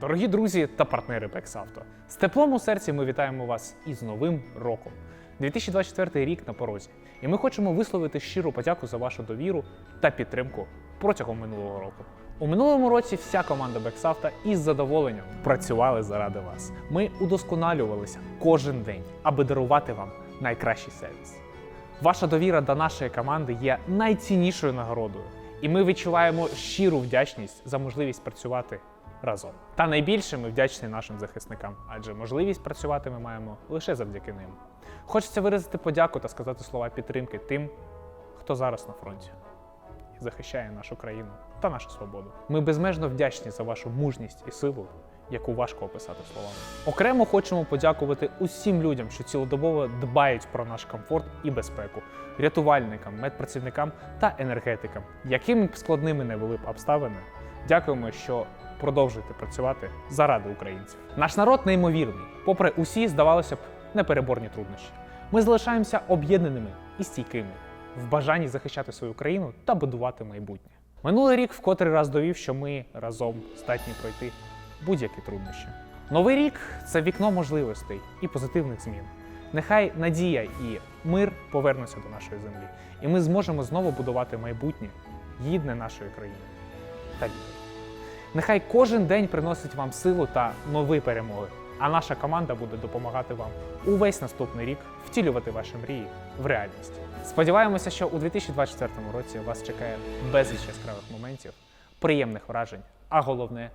Дорогі друзі та партнери Бексавто, з теплом у серці ми вітаємо вас із новим роком. 2024 рік на порозі, і ми хочемо висловити щиру подяку за вашу довіру та підтримку протягом минулого року. У минулому році вся команда Бексавта із задоволенням працювали заради вас. Ми удосконалювалися кожен день, аби дарувати вам найкращий сервіс. Ваша довіра до нашої команди є найціннішою нагородою, і ми відчуваємо щиру вдячність за можливість працювати разом. Та найбільше ми вдячні нашим захисникам, адже можливість працювати ми маємо лише завдяки ним. Хочеться виразити подяку та сказати слова підтримки тим, хто зараз на фронті і захищає нашу країну та нашу свободу. Ми безмежно вдячні за вашу мужність і силу, яку важко описати словами. Окремо хочемо подякувати усім людям, що цілодобово дбають про наш комфорт і безпеку, рятувальникам, медпрацівникам та енергетикам, якими б складними не були б обставини. Дякуємо, що продовжуєте працювати заради українців. Наш народ неймовірний, попри усі, здавалося б, непереборні труднощі. Ми залишаємося об'єднаними і стійкими в бажанні захищати свою країну та будувати майбутнє. Минулий рік в котрий раз довів, що ми разом здатні пройти будь-які труднощі. Новий рік це вікно можливостей і позитивних змін. Нехай надія і мир повернуться до нашої землі, і ми зможемо знову будувати майбутнє гідне нашої країни та людей. Нехай кожен день приносить вам силу та нові перемоги, а наша команда буде допомагати вам увесь наступний рік втілювати ваші мрії в реальність. Сподіваємося, що у 2024 році вас чекає безліч яскравих моментів, приємних вражень, а головне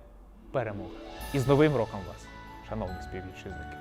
перемога. І з новим роком вас, шановні співвітчизники!